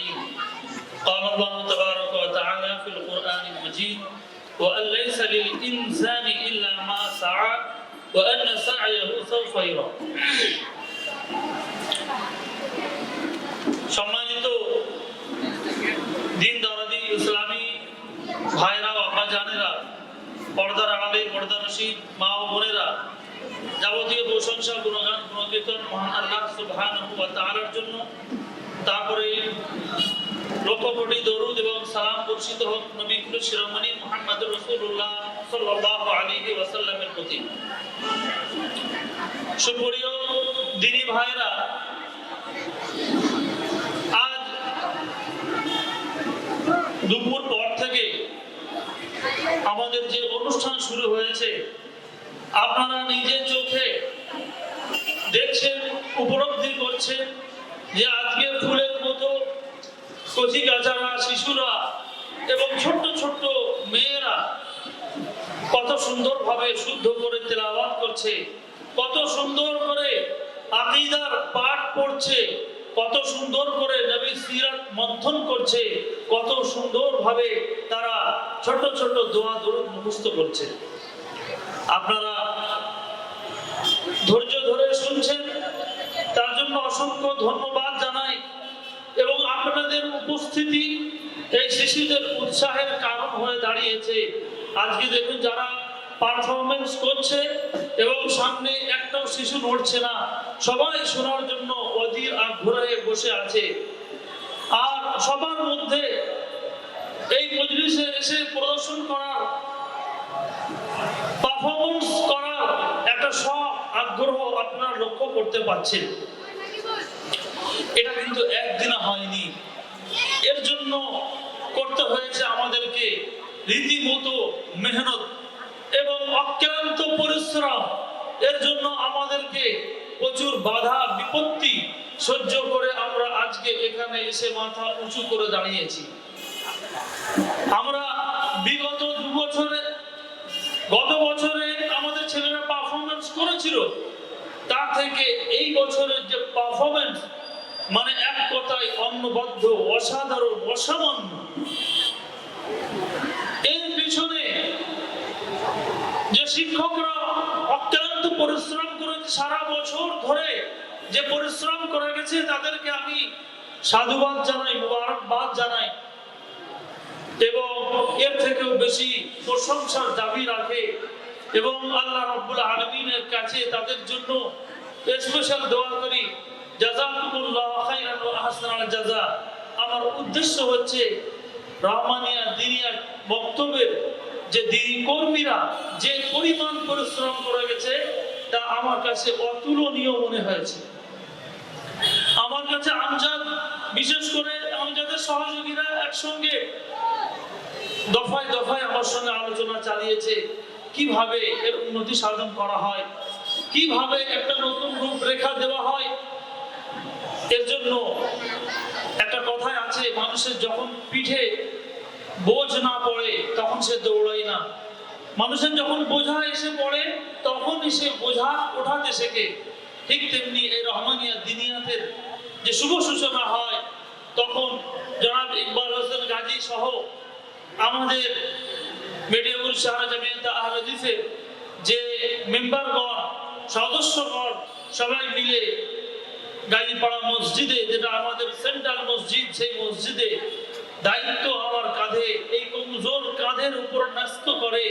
الرحمن الرحيم قال الله تبارك وتعالى في القرآن المجيد وأن ليس للإنسان إلا ما سعى وأن سعيه سوف يرى সম্মানিত দিন দরাদি ইসলামী ভাইরা বাবা জানেরা পর্দার আড়ালে পর্দা নসীব মা ও বোনেরা যাবতীয় প্রশংসা গুণগান গুণকীর্তন মহান আল্লাহ সুবহানাহু ওয়া তাআলার জন্য তারপরে লক্ষ কোটি দরুদ এবং সালাম বর্ষিত হোক নবী কুল শিরোমণি মুহাম্মদ রাসূলুল্লাহ সাল্লাল্লাহু আলাইহি ওয়াসাল্লামের প্রতি। সুপ্রিয় দিনী ভাইরা আজ দুপুর পর থেকে আমাদের যে অনুষ্ঠান শুরু হয়েছে, আপনারা নিজের চোখে দেখছেন, উপলব্ধি করছেন যে আজকে ফুলের মতো কচি গাছারা শিশুরা এবং ছোট্ট ছোট্ট মেয়েরা কত সুন্দরভাবে শুদ্ধ করে তেলাওয়াত করছে, কত সুন্দর করে আকিদার পাঠ পড়ছে, কত সুন্দর করে নবী সিরাত মন্থন করছে, কত সুন্দরভাবে তারা ছোট ছোট দোয়া দরুদ মুখস্থ করছে। আপনারা ধৈর্য ধরে শুনছেন জন্য অসংখ্য ধন্যবাদ জানাই এবং আপনাদের উপস্থিতি এই শিশুদের উৎসাহের কারণ হয়ে দাঁড়িয়েছে। আজকে দেখুন যারা পারফরমেন্স করছে এবং সামনে একটাও শিশু নড়ছে না, সবাই শোনার জন্য অধীর আগ্রহে বসে আছে। আর সবার মধ্যে এই মজলিসে এসে প্রদর্শন করার পারফরমেন্স করার একটা সব আগ্রহ আপনারা লক্ষ্য করতে পারছেন। এটা কিন্তু একদিনে হয়নি। এর জন্য করতে হয়েছে আমাদেরকে রীতিমতো মেহনত এবং অক্লান্ত পরিশ্রম। এর জন্য আমাদেরকে প্রচুর বাধা, বিপত্তি সহ্য করে আমরা আজকে এখানে এসে মাথা উঁচু করে দাঁড়িয়েছি। আমরা বিগত দু বছরে, গত বছরে আমাদের ছেলেরা পারফরমেন্স করেছিল। তার থেকে এই বছরের যে পারফরমেন্স মানে এক কথায় অন্নবদ্ধ, অসাধারণ, অসামান্য। এর পিছনে যে শিক্ষকরা অক্লান্ত পরিশ্রম করেছে সারা বছর ধরে, যে পরিশ্রম করে গেছে, তাদেরকে আমি সাধুবাদ জানাই, মুবারকবাদ জানাই। এবং এর থেকেও বেশি প্রশংসার দাবি রাখে। এবং আল্লাহ রব্বুল আলমিনের কাছে তাদের জন্য স্পেশাল দোয়া করি। আমার উদ্দেশ্য হচ্ছে রহমানিয়া দিনিয়া বক্তব্যের যে দিনী কর্মীরা যে পরিমাণ পরিশ্রম করে গেছে, তা আমার কাছে অতুলনীয় মনে হয়েছে। আমার কাছে আমজাদ, বিশেষ করে আমজাদের সহযোগীরা একসঙ্গে দফায় দফায় আমার সঙ্গে আলোচনা চালিয়েছে, কীভাবে এর উন্নতি সাধন করা হয়, কীভাবে একটা নতুন রূপরেখা দেওয়া হয় এর জন্য একটা কথাই আছে মানুষের যখন পিঠে বোঝ না পড়ে, তখন সে দৌড়ায় না। মানুষের যখন বোঝা এসে পড়ে, তখনই সে বোঝা ওঠাতে শেখে। ঠিক তেমনি এই রহমানিয়া দিনিয়াতের যে শুভ সূচনা হয়, তখন জনাব ইকবাল হোসেন গাজী সহ আমাদের মেডিয়াবুল শাহরা জামিয়াত আহলাদিসের যে মেম্বারগণ, সদস্যগণ সবাই মিলে গাইপাড়া মসজিদে, যেটা আমাদের সেন্ট্রাল মসজিদ, সেই মসজিদে দায়িত্ব আমার কাঁধে। এই কমজোর কাঁধের উপর ন্যস্ত করে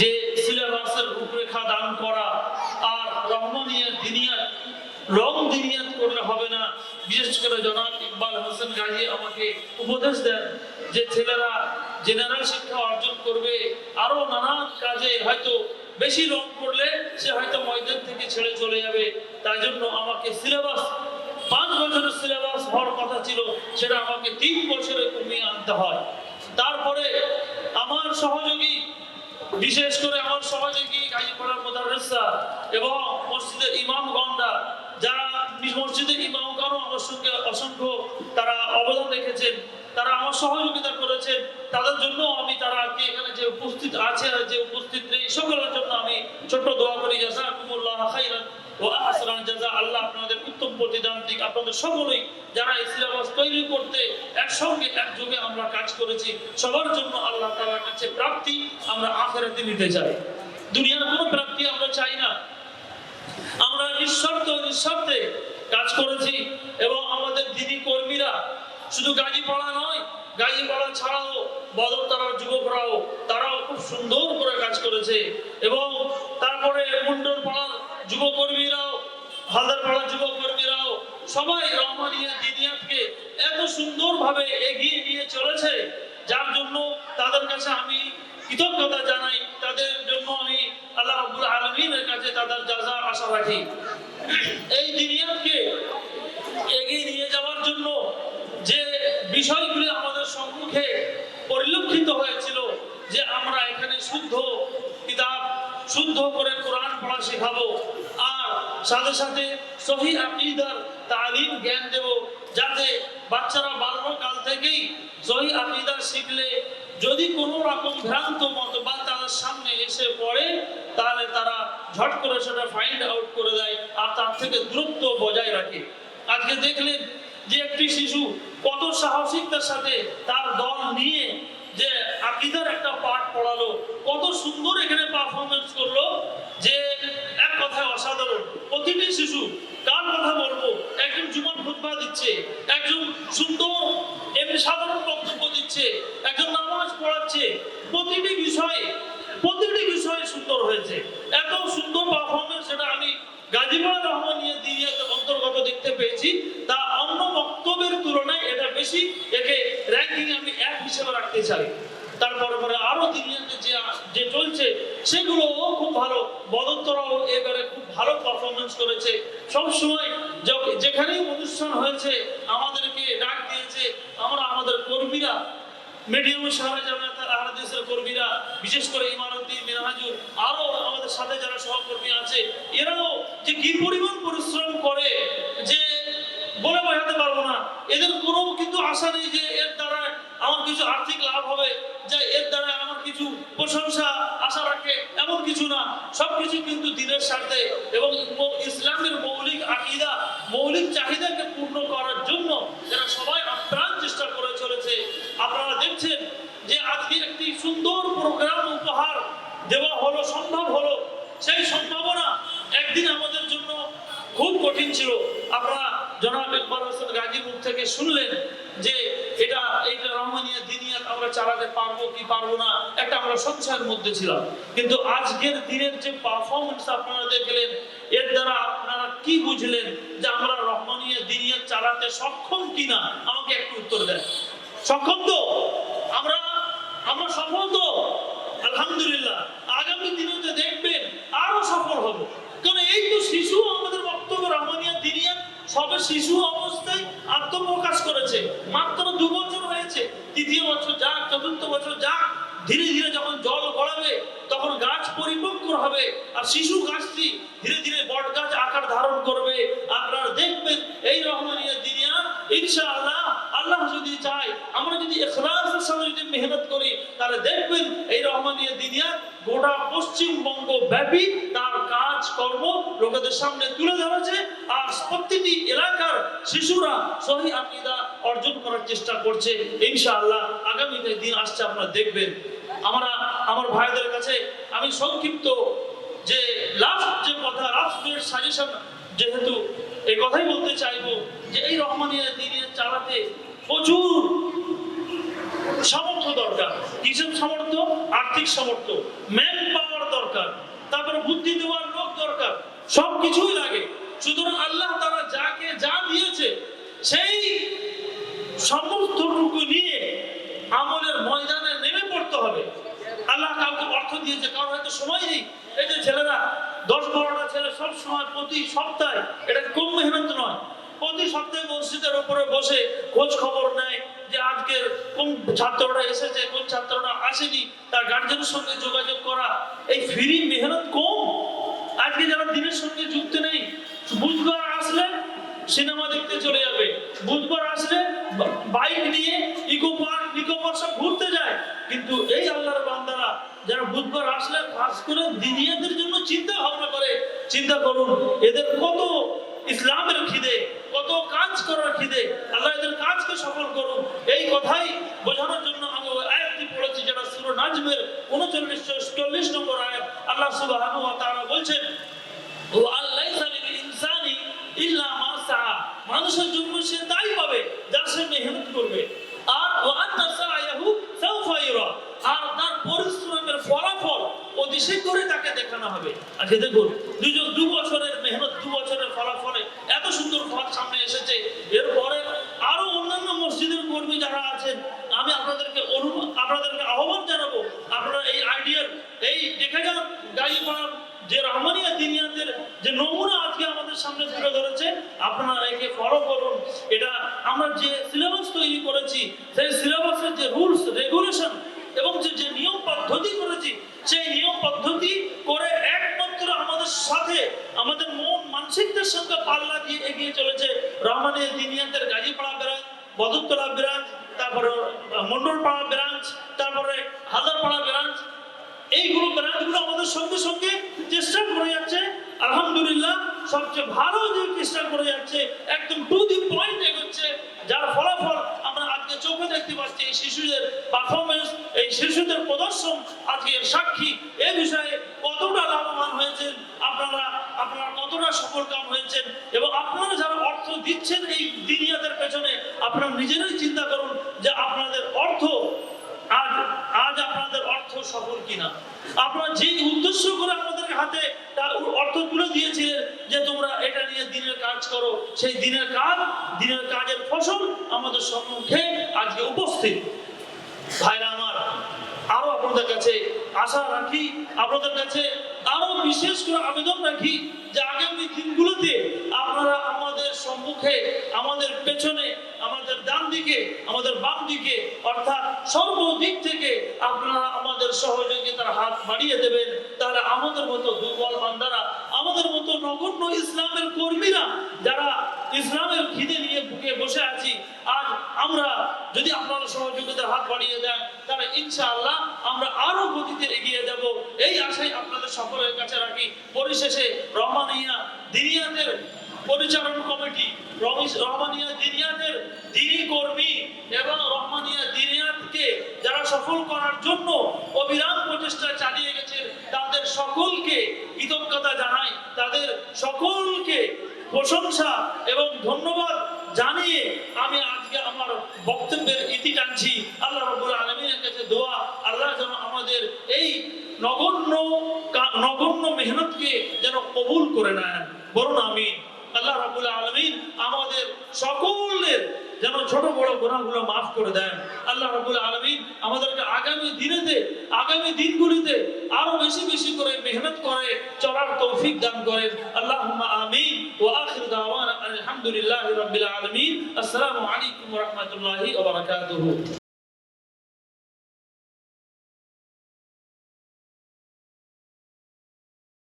যে সিলেবাসের রূপরেখা দান করা আর রহমানিয়া দিনিয়াত, রং দিনিয়াত করলে হবে না। বিশেষ করে জনাব ইকবাল হোসেন গাজী আমাকে উপদেশ দেন যে ছেলেরা জেনারেল শিক্ষা অর্জন করবে, আরও নানান কাজে হয়তো বেশি রং করলে সে হয়তো ময়দান থেকে ছেড়ে চলে যাবে। তাই জন্য আমাকে সিলেবাস পাঁচ বছরের সিলেবাস হওয়ার কথা ছিল, সেটা আমাকে তিন বছরে কমিয়ে আনতে হয়। তারপরে আমার সহযোগী, বিশেষ করে আমার সহযোগী গাজীপাড়ার মোদারেসা এবং মসজিদের ইমামগণরা যারা মসজিদের ইমামগণও আমার সঙ্গে অসংখ্য তারা অবদান রেখেছেন, তারা আমার সহযোগিতা করেছেন, তাদের জন্য আমি তারা আজকে এখানে যে উপস্থিত আছে, যে উপস্থিত সকলের জন্য আমি ছোট্ট দোয়া করি আমরা কাজ করেছি দুনিয়ার কোনো প্রাপ্তি আমরা চাই না। আমরা কাজ করেছি এবং আমাদের দিদি কর্মীরা শুধু গাজীপাড়া নয় গাজীপাড়া ছাড়াও বদরতারার করেছে এবং তারপরে মুন্ডন পাড়ার যুবকর্মীরাও, হালদার পাড়ার যুবকর্মীরাও, সবাই রহমানিয়া দিদিয়াতকে এত সুন্দরভাবে এগিয়ে নিয়ে চলেছে, যার জন্য তাদের কাছে আমি কৃতজ্ঞতা জানাই, তাদের জন্য আমি আল্লাহ আব্বুল আলমিনের কাছে তাদের যা যা আশা রাখি এই দিনিয়াতকে এগিয়ে নিয়ে যাওয়ার জন্য যে বিষয়গুলি আমাদের সম্মুখে পরিলক্ষিত হয়েছিল যে আমরা এখানে শুদ্ধ কিতাব শুদ্ধ করে কোরআন পড়া শেখাবো আর সাথে সহি আকিদার তালিম জ্ঞান দেব, যাতে বাচ্চারা বাল্যকাল থেকেই সহি আকিদা শিখলে যদি কোনো রকম ভ্রান্ত মতবাদ তাদের সামনে এসে পড়ে, তাহলে তারা ঝট করে সেটা ফাইন্ড আউট করে দেয় আর তার থেকে দূরত্ব বজায় রাখে। আজকে দেখলেন যে একটি শিশু কত সাহসিকতার সাথে তার দল নিয়ে যে আকিদার একটা পাঠ পড়ালো, কত সুন্দর এখানে পারফরমেন্স করল যে কথায় অসাধারণ। প্রতিটি শিশু কার কথা বলব? একজন জীবন খুতবা দিচ্ছে, একজন সুন্দর এমনি সাধারণ বক্তব্য দিচ্ছে একজন নামাজ পড়াচ্ছে প্রতিটি বিষয়ে প্রতিটি বিষয়ে সুন্দর হয়েছে এত সুন্দর পারফরমেন্স সেটা আমি গাজীপুর রহমানিয়া দিয়ে অন্তর্গত দেখতে পেয়েছি তা অন্য বক্তব্যের তুলনায় এটা বেশি একে র্যাঙ্কিং আমি এক হিসেবে রাখতে চাই তারপরে পরে আরও দিনিয়াতে যে যে চলছে সেগুলো খুব ভালো বদত্তরাও এবারে খুব ভালো পারফরমেন্স করেছে। সবসময় যখ- যেখানেই অনুষ্ঠান হয়েছে, আমাদেরকে ডাক দিয়েছে, আমরা আমাদের কর্মীরা, মিডিয়াম শহরে জামায়াত আহলাদিসের কর্মীরা, বিশেষ করে ইমারতি, মিনহাজুর, আরও আমাদের সাথে যারা সহকর্মী আছে, এরাও যে কি পরিমাণ পরিশ্রম করে যে বলে বোঝাতে পারব না। এদের কোনো কিন্তু আশা নেই যে এর দ্বারা আমার কিছু আর্থিক লাভ হবে, যে এর দ্বারা আমার কিছু প্রশংসা, আশা রাখে, এমন কিছু না। সবকিছু কিন্তু দিনের স্বার্থে এবং ম- ইসলামের মৌলিক আকিদা মৌলিক চাহিদাকে পূর্ণ করার জন্য এরা সবাই আপ্রাণ চেষ্টা করে চলেছে আপনারা দেখছেন যে আজকে একটি সুন্দর প্রোগ্রাম উপহার দেওয়া হলো সম্ভব হলো সেই সম্ভাবনা একদিন আমাদের জন্য খুব কঠিন ছিল আপনারা জনাব ইকবাল হোসেন গাজীর মুখ থেকে শুনলেন যে এটা এইটা রহমানিয়া দিনিয়াত আমরা চালাতে পারব কি পারব না, একটা আমরা সংশয়ের মধ্যে ছিলাম। কিন্তু আজকের দিনের যে পারফরমেন্স আপনারা দেখলেন, এর দ্বারা আপনারা কি বুঝলেন যে আমরা রহমানিয়া দিনিয়াত চালাতে সক্ষম কিনা? আমাকে একটু উত্তর দেন। সক্ষম তো? আমরা আমরা সফল তো? আলহামদুলিল্লাহ। আগামী দিনেতে দেখবেন আরও সফল হব। কারণ এই তো শিশু আমাদের বক্তব্য, রহমানিয়া দিনিয়া সবে শিশু অবস্থায় আত্মপ্রকাশ করেছে। মাত্র দু বছর হয়েছে, তৃতীয় বছর বছর যাক ধীরে ধীরে যখন জল গড়াবে তখন গাছ পরিপক্ক হবে আর শিশু গাছটি ধীরে ধীরে বট গাছ আকার ধারণ করবে আপনারা দেখবেন এই রহমানিয়া দিনিয়া ইনশাআল্লাহ আল্লাহ যদি চায় আমরা যদি ইখলাসের সাথে যদি মেহনত করি তাহলে দেখবেন এই রহমানিয়া দিনিয়া গোটা পশ্চিমবঙ্গ ব্যাপী তার কাজ কর্ম লোকেদের সামনে তুলে ধরেছে আর প্রতিটি এলাকার শিশুরা সহি আকিদা অর্জন করার চেষ্টা করছে, ইনশাআল্লাহ। আগামী দিন আসছে, আপনারা দেখবেন। আমরা, আমার ভাইদের কাছে আমি সংক্ষিপ্ত যে লাস্ট যে কথা লাস্ট সাজেশন যেহেতু এই কথাই বলতে চাইব যে এই রহমানিয়া দিনের চালাতে প্রচুর সামর্থ্য দরকার। কিসের সামর্থ্য? আর্থিক সামর্থ্য। ম্যান পাওয়ার দরকার। তারপরে বুদ্ধি দেওয়ার লোক সব কিছুই লাগে। সুতরাং আল্লাহ তারা যাকে যা দিয়েছে, সেই সমস্তটুকু নিয়ে আমলের ময়দানে নেমে পড়তে হবে। আল্লাহ কাউকে অর্থ দিয়েছে, কারণ হয়তো সময় নেই। এই যে ছেলেরা, দশ বারোটা ছেলে সব সময় প্রতি সপ্তাহে, এটা কম মেহনত নয়। প্রতি সপ্তাহে মসজিদের উপরে বসে খোঁজ খবর নেয় যে আজকের কোন ছাত্ররা এসেছে, কোন ছাত্ররা আসেনি, তার গার্জেনের সঙ্গে যোগাযোগ করা। এই ফ্রি মেহনত কম। আজকে যারা দিনের সঙ্গে যুক্ত নেই, বুধবার আসলে সিনেমা দেখতে চলে যাবে। বুধবার আসলে বাইক নিয়ে ইকো পার্ক ইকো পার্ক সব ঘুরতে যায়। কিন্তু এই আল্লাহর বান্দারা যারা বুধবার আসলে, খাস করে দিদিয়াদের জন্য চিন্তা ভাবনা করে, চিন্তা করুন এদের কত ইসলামের খিদে কত কাজ করার খিদে আল্লাহ এদের কাজকে সফল করুন এই কথাই বোঝানোর জন্য আমি ওই আয়াতটি পড়েছি যেটা সুর নাজমের উনচল্লিশ চল্লিশ নম্বর আয়াত আল্লাহ সুবহানাহু ওয়া তাআলা বলছেন ও আল্লাহ ইনসানি ইল্লা মা সাআ মানুষের জন্য সে তাই পাবে যা সে মেহনত করবে আর ও আন্না সাআয়াহু সাউফা ইউরা আর তার পরিশ্রমের ফলাফল অতি শীঘ্রই তাকে দেখানো হবে। আজকে দেখুন দুজন দু বছরের মেহনত, দু বছরের ফলাফলে এত সুন্দর ফল সামনে এসেছে। এরপরে আরও অন্যান্য মসজিদের কর্মী যারা আছেন, আমি আপনাদেরকে অনু আপনাদেরকে আহ্বান জানাব, আপনারা এই আইডিয়ার এই দেখে যান গাড়িপাড়া যে রহমানিয়া দিনিয়াদের যে নমুনা আজকে আমাদের সামনে তুলে ধরেছে, আপনারা একে ফলো করুন। এটা আমরা যে সিলেবাস তৈরি করেছি সেই সিলেবাসের যে রুলস রেগুলেশন এবং যে যে নিয়ম পদ্ধতি করেছি সেই নিয়ম পদ্ধতি করে একমাত্র আমাদের সাথে আমাদের মন মানসিকদের সঙ্গে পাল্লা দিয়ে এগিয়ে রহমানিয়া দিনিয়াদের গাজীপাড়া ব্রাঞ্চ বদরতলা ব্রাঞ্চ, তারপরে মন্ডলপাড়া ব্রাঞ্চ, তারপরে হাজারপাড়া ব্রাঞ্চ, এইগুলো ব্রাঞ্চগুলো আমাদের সঙ্গে সঙ্গে চেষ্টা করে যাচ্ছে। আলহামদুলিল্লাহ, সবচেয়ে ভালো যে চেষ্টা করে যাচ্ছে, একদম টু দি পয়েন্ট এগোচ্ছে, যার ফলাফল আমরা আজকে চোখে দেখতে পাচ্ছি, এই শিশুদের পারফরমেন্স এই শিশুদের প্রদর্শন আজকে সাক্ষী। এ বিষয়ে কতটা লাভবান হয়েছেন, আপনারা আপনারা কতটা সফল কাম হয়েছেন, এবং দিচ্ছেন এই দিনিয়াদের পেছনে, আপনারা নিজেরাই চিন্তা করুন যে আপনাদের অর্থ আজ আজ আপনাদের অর্থ সফল কিনা। আপনারা যে উদ্দেশ্য করে আমাদের হাতে তার অর্থ তুলে দিয়েছিলেন যে তোমরা এটা নিয়ে দিনের কাজ করো, সেই দিনের কাজ, দিনের কাজের ফসল আমাদের সম্মুখে আজকে উপস্থিত। ভাইরা আমার, আরও আপনাদের কাছে আশা রাখি, আপনাদের কাছে আরও বিশেষ করে আবেদন রাখি যে আগামী দিনগুলোতে সম্মুখে আমাদের পেছনে, আমাদের ডান দিকে আমাদের বাম দিকে অর্থাৎ সর্বদিক থেকে আপনারা আমাদের সহযোগিতার হাত বাড়িয়ে দেবেন। তাহলে আমাদের মতো দুর্বল বান্দারা, আমাদের মতো নগণ্য ইসলামের কর্মীরা, যারা ইসলামের খিদে নিয়ে বুকে বসে আছি, আজ আমরা যদি আপনারা সহযোগিতার হাত বাড়িয়ে দেন, তাহলে ইনশাআল্লাহ আমরা আরও গতিতে এগিয়ে যাব। এই আশাই আপনাদের সকলের কাছে রাখি। পরিশেষে রহমানিয়া দিনিয়াদের পরিচালন কমিটি রহমানিয়া দিনিয়াদের দিনী কর্মী এবং রহমানিয়া দিনিয়াতকে যারা সফল করার জন্য অবিরাম প্রচেষ্টা চালিয়ে গেছেন, তাদের সকলকে কৃতজ্ঞতা জানাই। তাদের সকলকে প্রশংসা এবং ধন্যবাদ জানিয়ে আমি আজকে আমার বক্তব্যের ইতি টানছি আল্লাহ রবুল আলমিনের কাছে দোয়া আল্লাহ যেন আমাদের এই নগণ্য কা- নগণ্য মেহনতকে যেন কবুল করে নেন বলুন আমি আল্লাহ রাবুল আলমিন আমাদের সকলের যেন ছোট বড় গুণাগুলো মাফ করে দেন। আল্লাহ রাবুল আলমিন আমাদেরকে আগামী দিনেতে, আগামী দিনগুলিতে আরও বেশি বেশি করে মেহনত করে, চলার তৌফিক দান করেন। আল্লাহ আমিন। ও আখির দাওয়ান আলহামদুলিল্লাহ রবিল আলমিন। আসসালামু আলাইকুম রাহমাতুল্লাহি